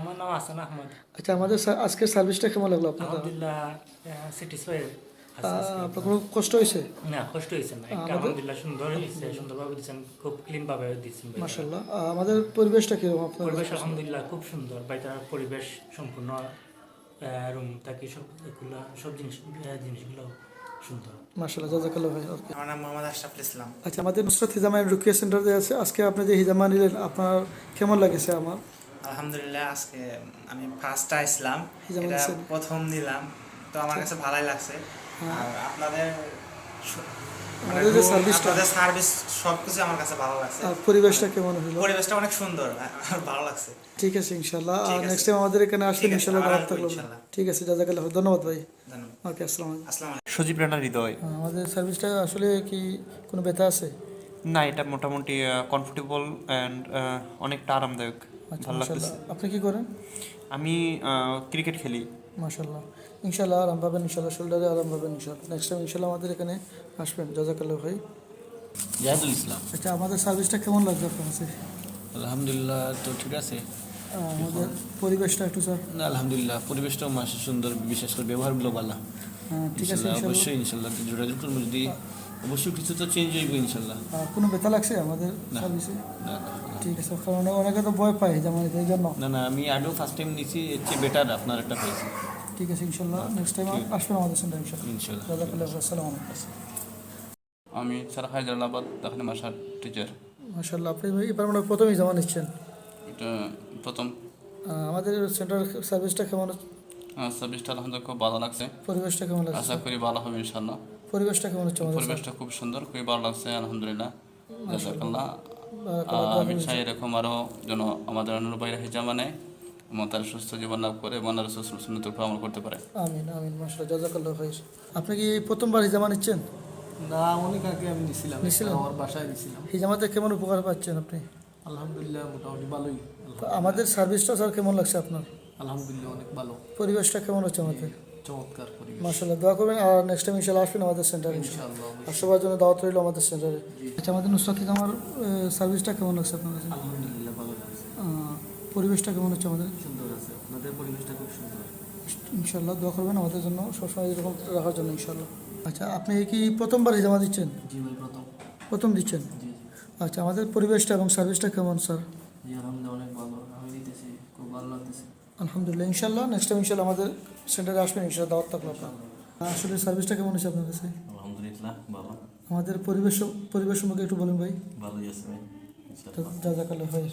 আমার নাম হাসান আহমদ। আচ্ছা আমাদের আজকের সার্ভিসটা কেমন লাগল আপনার আলহামদুলিল্লাহ স্যাটিসফাইড আপনার কোনো কষ্ট হয়েছে? না কষ্ট হয়েছে না। একটা আলহামদুলিল্লাহ সুন্দর হয়েছে সুন্দরভাবে দিচ্ছেন খুব ক্লিন ভাবে দিচ্ছেন মাসাল্লাহ আমাদের পরিবেশটা কীরকম আপনার পরিবেশ আলহামদুলিল্লাহ খুব সুন্দর। বাইটার পরিবেশ সম্পূর্ণ রুম থাকি সব এগুলো সব জিনিস জিনিসগুলো ভাই ওকে। আমার নাম মোহাম্মদ আশরাফুল ইসলাম। আচ্ছা আমাদের নুসরাত হিজামাইন রুকিয়া সেন্টার যে আছে। আজকে আপনি যে হিজামা নিলেন আপনার কেমন লাগেছে আমার? আলহামদুলিল্লাহ আজকে আমি ফার্স্ট আসলাম এটা প্রথম নিলাম তো আমার কাছে ভালোই লাগছে। আর আপনাদের মানে আমাদের যে room, সার্ভিসটা আপনাদের সার্ভিস সবকিছু আমার কাছে ভালো লাগছে। পরিবেশটা কেমন হলো? পরিবেশটা অনেক সুন্দর আমার ভালো লাগছে। ঠিক আছে ইনশাল্লাহ আর নেক্সট টাইম আমাদের এখানে আসবেন ঠিক আছে, ইনশাল্লাহ আবার দাওয়াত আসব থাকল ইনশাল্লাহ। ঠিক আছে জাজাকাল্লাহ ধন্যবাদ ভাই। ধন্যবাদ। ওকে আসসালামু আলাইকুম। আসসালামু আলাইকুম। সজীব রানার হৃদয়। আমাদের সার্ভিসটা আসলে কি কোনো ব্যথা আছে? না এটা মোটামুটি কমফোর্টেবল অ্যান্ড অনেকটা আরামদায়ক। আচ্ছা মাশাল্লাহ আপনি কি করেন? আমি ক্রিকেট খেলি। মাশাল্লাহ ইনশাল্লাহ আরাম পাবেন ইনশাল্লাহ শোল্ডারে আরাম পাবেন ইনশাল্লাহ নেক্সট টাইম ইনশাল্লাহ আমাদের এখানে আসবেন। জাজাকাল্লাহ ভাই জাহাদুল ইসলাম। আচ্ছা আমাদের সার্ভিসটা কেমন লাগছে আপনার কাছে? আলহামদুলিল্লাহ তো ঠিক আছে। আমাদের পরিবেশটা একটু স্যার? না আলহামদুলিল্লাহ পরিবেশটাও মাসে সুন্দর বিশেষ করে ব্যবহারগুলো ভালো আহ, ঠিক আছে অবশ্যই ইনশাল্লাহ যোগাযোগ করব যদি। অবশ্যই কিছু তো চেঞ্জ হইব ইনশাল্লাহ। কোনো ব্যথা লাগছে আমাদের। সার্ভিসে না ঠিক আছে কারণ অনেকে তো ভয় পায় যেমন এই জন্য। না না আমি আগেও ফার্স্ট টাইম নিয়েছি এর চেয়ে বেটার আপনার একটা পেয়েছি। ঠিক আছে ইনশাল্লাহ নেক্সট টাইম আসবেন আমাদের সেন্টার ইনশাল্লাহ। ইনশাল্লাহ। আসসালামু আলাইকুম। আমি স্যার হায়দ্রাবাদ দাখিল মাসার টিচার মাশাল্লাহ আপনি এবার মানে প্রথমেই জমা নিচ্ছেন? এটা প্রথম। আমাদের সেন্টার সার্ভিসটা কেমন? সার্ভিসটা আলহামদুলিল্লাহ খুব ভালো লাগছে। পরিবেশটা কেমন লাগছে? আশা করি ভালো হবে ইনশাল্লাহ পরিবেশটা কেমন হচ্ছে আমাদের পরিবেশটা খুব সুন্দর খুবই ভালো লাগছে আলহামদুলিল্লাহ। জাজাকাল্লাহ। এরকম আরও যেন আমাদের এবং তারা সুস্থ জীবন লাভ করে এবং আমল করতে পারে। আমিন আমিন মাশাল্লাহ জাজাকাল্লাহ ভাই আপনি কি প্রথমবার হিজামা নিচ্ছেন না অনেক আগে আমি নিছিলাম? একটা আমার বাসায় নিছিলাম। হিজামাতে কেমন উপকার পাচ্ছেন আপনি? আলহামদুলিল্লাহ মোটামুটি ভালোই। আমাদের সার্ভিসটা স্যার কেমন লাগছে আপনার? আলহামদুলিল্লাহ অনেক ভালো। পরিবেশটা কেমন হচ্ছে আমাদের? চমৎকার পরিবেশ। মাশাল্লাহ দোয়া করবেন আর নেক্সট টাইম ইনশাল্লাহ আসবেন আমাদের সেন্টারে ইনশাআল্লাহ আর সবার জন্য দাওয়াত রইল আমাদের সেন্টারে আচ্ছা আমাদের নুসরাত আমার সার্ভিসটা কেমন লাগছে আপনার কাছে? আলহামদুলিল্লাহ ভালো লাগছে পরিবেশটা কেমন হচ্ছে আমাদের? সুন্দর আছে আপনাদের পরিবেশটা খুব সুন্দর। ইনশাল্লাহ দোয়া করবেন আমাদের জন্য সবসময় এরকম রাখার জন্য ইনশাল্লাহ আচ্ছা আপনি কি প্রথমবার হিজামা দিচ্ছেন? জি ভাই প্রথম। প্রথম দিচ্ছেন? আচ্ছা আমাদের পরিবেশটা এবং সার্ভিসটা কেমন স্যার জি আলহামদুলিল্লাহ অনেক ভালো আমি নিতেছি খুব ভালো লাগতেছে আলহামদুলিল্লাহ ইনশাল্লাহ নেক্সট টাইম ইনশাল্লাহ আমাদের সেন্টারে আসবেন ইনশাল্লাহ দাওয়াত থাকল আপনার। আসলে সার্ভিসটা কেমন আছে আপনার কাছে? আলহামদুলিল্লাহ ভালো। আমাদের পরিবেশ পরিবেশ সম্পর্কে একটু বলুন ভাই। ভালোই আছে ভাই যা যা কালে হয়।